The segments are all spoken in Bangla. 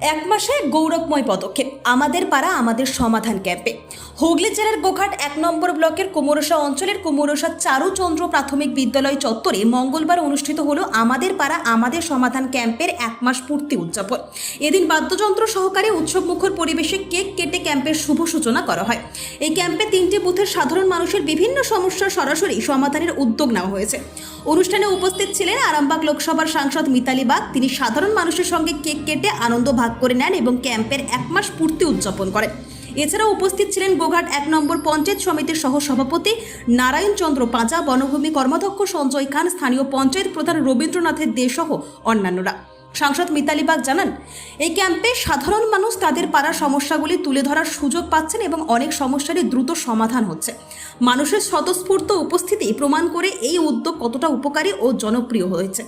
এক মাসে গৌরবময় পদক্ষেপ। আমাদের পাড়া আমাদের সমাধান ক্যাম্পে। হুগলি জেলার গোঘাট এক নম্বর ব্লকের কুমোরসা অঞ্চলের কুমোরসা চারুচন্দ্র প্রাথমিক বিদ্যালয় চত্বরে মঙ্গলবার অনুষ্ঠিত হলো আমাদের পাড়া আমাদের সমাধান ক্যাম্পের এক মাস পূর্তি উদযাপন। এদিন বাদ্যযন্ত্র সহকারে উৎসবমুখর পরিবেশে কেক কেটে ক্যাম্পের শুভ সূচনা করা হয়। এই ক্যাম্পে তিনটি বুথের সাধারণ মানুষের বিভিন্ন সমস্যার সরাসরি সমাধানের উদ্যোগ নেওয়া হয়েছে। অনুষ্ঠানে উপস্থিত ছিলেন আরামবাগ লোকসভার সাংসদ মিতালি বাগ। তিনি সাধারণ মানুষের সঙ্গে কেক কেটে আনন্দ ভাগ করে নেন এবং ক্যাম্পের এক মাস পূর্তি উদযাপন করেন। এছাড়া উপস্থিত ছিলেন গোঘাট এক নম্বর পঞ্চায়েত সমিতির সহ সভাপতি নারায়ণ চন্দ্র পাঁজা, বনভূমি কর্মাধ্যক্ষ সঞ্জয় খান, স্থানীয় পঞ্চায়েত প্রধান রবীন্দ্রনাথের দে সহ অন্যান্যরা। সাংসদ মিতালি বাগ জানান, এই ক্যাম্পে সাধারণ মানুষ তাদের পাড়ার সমস্যাগুলি তুলে ধরার সুযোগ পাচ্ছেন এবং অনেক সমস্যারই দ্রুত সমাধান হচ্ছে। মানুষের স্বতঃস্ফূর্ত উপস্থিতি প্রমাণ করে এই উদ্যোগ কতটা উপকারী ও জনপ্রিয় হয়েছে।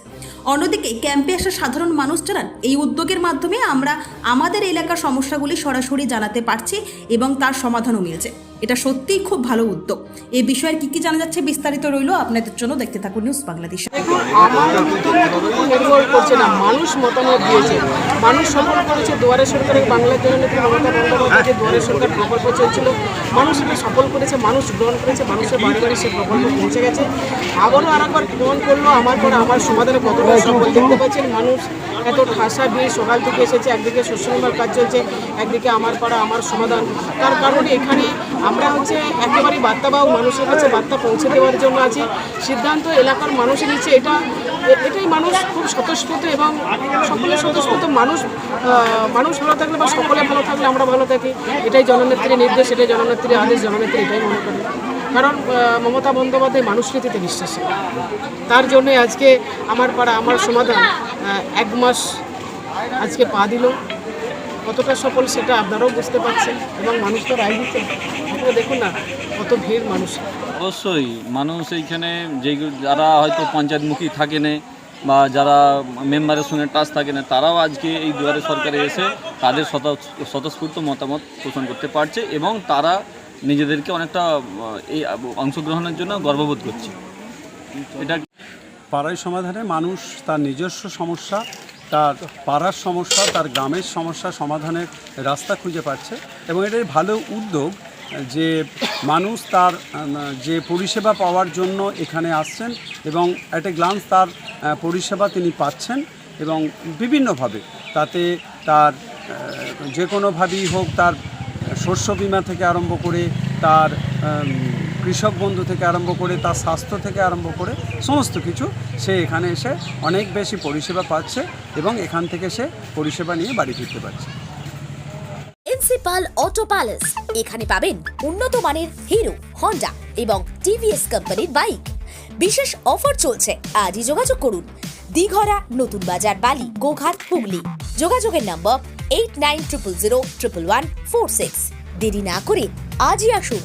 অন্যদিকে ক্যাম্পে আসা সাধারণ মানুষ জানান, এই উদ্যোগের মাধ্যমে আমরা আমাদের এলাকার সমস্যাগুলি সরাসরি জানাতে পারছি এবং তার সমাধানও মিলছে। এটা সত্যিই খুব ভালো উদ্যোগ। এই বিষয়ের কি কি জানা যাচ্ছে বিস্তারিত রইল আপনাদের জন্য দেখতে থাকুন নিউজ বাংলাদেশ। আমার নির্ভর করছে না, মানুষ মতামত দিয়েছে। মানুষ সফল করেছে দুয়ারে সরকারের বাংলার জন্য নেত্রী মমতা বন্দ্যোপাধ্যায় যে দুয়ারে সরকার প্রকল্প চলছিল। মানুষ এটা সফল করেছে, মানুষ গ্রহণ করেছে, মানুষের বাড়ি বাড়ি সে প্রকল্প পৌঁছে গেছে। আবারও আর একবার গ্রহণ করল, আমার পরে আমার সমাধানে কতটা সফল দেখতে পাচ্ছেন মানুষ। এত ঠাসা দিয়ে সকাল থেকে এসেছে, একদিকে শস্যনির্মাণ কাজ চলছে, একদিকে আমার পাড়া, আমার সমাধান। তার কারণে এখানে আমরা হচ্ছে একেবারেই বা মানুষের কাছে বার্তা পৌঁছে দেওয়ার জন্য আছি। সিদ্ধান্ত এলাকার মানুষের নিচ্ছে। এটা, এটাই মানুষ খুব স্বতঃস্ফূর্ত এবং সকলে স্বতঃস্ফূর্ত মানুষ মানুষ ভালো থাকলে বা সকলে ভালো থাকলে আমরা ভালো থাকি। এটাই জননেত্রীর নির্দেশ, এটাই জননেত্রীর আদেশ, জননেত্রী এটাই মনে করি কারণ মমতা বন্দ্যোপাধ্যায় মানুষনীতিতে বিশ্বাসী। তার জন্যই আজকে আমার পাড়া, আমার সমাধান এক মাস আজকে পা দিল। কতটা সফল সেটা আপনারাও বুঝতে পারছেন এবং মানুষ তো রায় দিচ্ছে আপনারা দেখুন না কত ভিড় মানুষ। অবশ্যই মানুষ এইখানে যে যারা হয়তো পঞ্চায়েতমুখী থাকে না বা যারা মেম্বারের সঙ্গে টাচ থাকে না তারাও আজকে এই দুয়ারে সরকারে এসে তাদের স্বতঃ- স্বতঃস্ফূর্ত মতামত পোষণ করতে পারছে এবং তারা নিজেদেরকে অনেকটা এই অংশগ্রহণের জন্য গর্ববোধ করছে। এটা পাড়ায় সমাধানে মানুষ তার নিজস্ব সমস্যা তার পাড়ার সমস্যা, তার গ্রামের সমস্যা সমাধানের রাস্তা খুঁজে পাচ্ছে এবং এটাই ভালো উদ্যোগ যে মানুষ তার যে পরিষেবা পাওয়ার জন্য এখানে আসছেন এবং অ্যাট এ গ্লান্স তার পরিষেবা তিনি পাচ্ছেন এবং বিভিন্নভাবে তাতে তার যে কোনোভাবেই হোক তার শস্য বিমা থেকে আরম্ভ করে তার কৃষক বন্ধু থেকে আরম্ভ করে, তার স্বাস্থ্য থেকে আরম্ভ করে সমস্ত কিছু সে এখানে এসে অনেক বেশি পরিষেবা পাচ্ছে এবং এখান থেকে সে পরিষেবা নিয়ে বাড়ি ফিরতে পারছে। Principal auto palace. এখানে পাবেন উন্নত মানের হিরো, হন্ডা এবং টিভিএস কোম্পানির বাইক। বিশেষ অফার চলছে, আজই যোগাযোগ করুন। দিঘরা, নতুন বাজার, বালি, গোঘাট, হুগলি। যোগাযোগের number eight nine triple zero triple one four six দেরি না করে আজই আসুন।